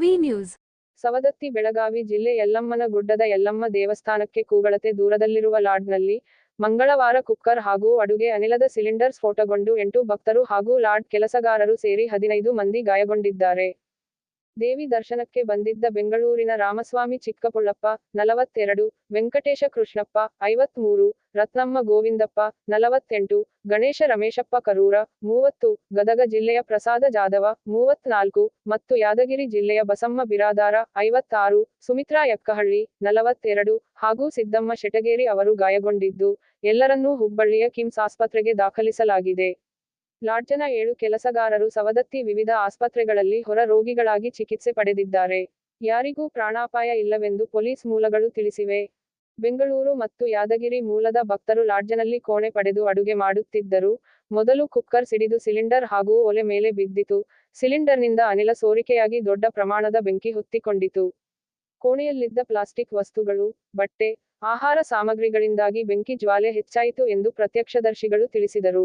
V news. Savadatti, Belagavi ಜಿಲ್ಲೆ ಯಲ್ಲಮ್ಮನ ಗುಡ್ಡದ ಯಲ್ಲಮ್ಮ ದೇವಸ್ಥಾನಕ್ಕೆ ಕೂಗಳತೆ ದೂರದಲ್ಲಿರುವ ಲಾಡ್ಜ್ನಲ್ಲಿ ಮಂಗಳವಾರ ಕುಕ್ಕರ್ ಹಾಗೂ ಅಡುಗೆ ಅನಿಲದ ಸಿಲಿಂಡರ್ ಸ್ಫೋಟಗೊಂಡು ಎಂಟು ಭಕ್ತರು ಹಾಗೂ ಲಾಡ್ ಕೆಲಸಗಾರರು ಸೇರಿ ಹದಿನೈದು ಮಂದಿ ಗಾಯಗೊಂಡಿದ್ದಾರೆ. ದೇವಿ ದರ್ಶನಕ್ಕೆ ಬಂದಿದ್ದ ಬೆಂಗಳೂರಿನ ರಾಮಸ್ವಾಮಿ ಚಿಕ್ಕಪುಳ್ಳಪ್ಪ, ನಲವತ್ತೆರಡು, ವೆಂಕಟೇಶ ಕೃಷ್ಣಪ್ಪ, ಐವತ್ಮೂರು, ರತ್ನಮ್ಮ ಗೋವಿಂದಪ್ಪ, ನಲವತ್ತೆಂಟು, ಗಣೇಶ ರಮೇಶಪ್ಪ ಕರೂರ, ಮೂವತ್ತು, ಗದಗ ಜಿಲ್ಲೆಯ ಪ್ರಸಾದ ಜಾಧವ, ಮೂವತ್ನಾಲ್ಕು, ಮತ್ತು ಯಾದಗಿರಿ ಜಿಲ್ಲೆಯ ಬಸಮ್ಮ ಬಿರಾದಾರ, ಐವತ್ತಾರು, ಸುಮಿತ್ರಾ ಯಕ್ಕಹಳ್ಳಿ, ನಲವತ್ತೆರಡು, ಹಾಗೂ ಸಿದ್ದಮ್ಮ ಶೆಟಗೇರಿ ಅವರು ಗಾಯಗೊಂಡಿದ್ದು, ಎಲ್ಲರನ್ನೂ ಹುಬ್ಬಳ್ಳಿಯ ಕಿಮ್ಸ್ ಆಸ್ಪತ್ರೆಗೆ ದಾಖಲಿಸಲಾಗಿದೆ. ಲಾಡ್ಜನ ಏಳು ಕೆಲಸಗಾರರು ಸವದತ್ತಿ ವಿವಿಧ ಆಸ್ಪತ್ರೆಗಳಲ್ಲಿ ಹೊರ ರೋಗಿಗಳಾಗಿ ಚಿಕಿತ್ಸೆ ಪಡೆದಿದ್ದಾರೆ. ಯಾರಿಗೂ ಪ್ರಾಣಾಪಾಯ ಇಲ್ಲವೆಂದು ಪೊಲೀಸ್ ಮೂಲಗಳು ತಿಳಿಸಿವೆ. ಬೆಂಗಳೂರು ಮತ್ತು ಯಾದಗಿರಿ ಮೂಲದ ಭಕ್ತರು ಲಾಡ್ಜನಲ್ಲಿ ಕೋಣೆ ಪಡೆದು ಅಡುಗೆ ಮಾಡುತ್ತಿದ್ದರು. ಮೊದಲು ಕುಕ್ಕರ್ ಸಿಡಿದು ಸಿಲಿಂಡರ್ ಹಾಗೂ ಒಲೆ ಮೇಲೆ ಬಿದ್ದಿತು. ಸಿಲಿಂಡರ್ನಿಂದ ಅನಿಲ ಸೋರಿಕೆಯಾಗಿ ದೊಡ್ಡ ಪ್ರಮಾಣದ ಬೆಂಕಿ ಹೊತ್ತಿಕೊಂಡಿತು. ಕೋಣೆಯಲ್ಲಿದ್ದ ಪ್ಲಾಸ್ಟಿಕ್ ವಸ್ತುಗಳು, ಬಟ್ಟೆ, ಆಹಾರ ಸಾಮಗ್ರಿಗಳಿಂದಾಗಿ ಬೆಂಕಿ ಜ್ವಾಲೆ ಹೆಚ್ಚಾಯಿತು ಎಂದು ಪ್ರತ್ಯಕ್ಷದರ್ಶಿಗಳು ತಿಳಿಸಿದರು.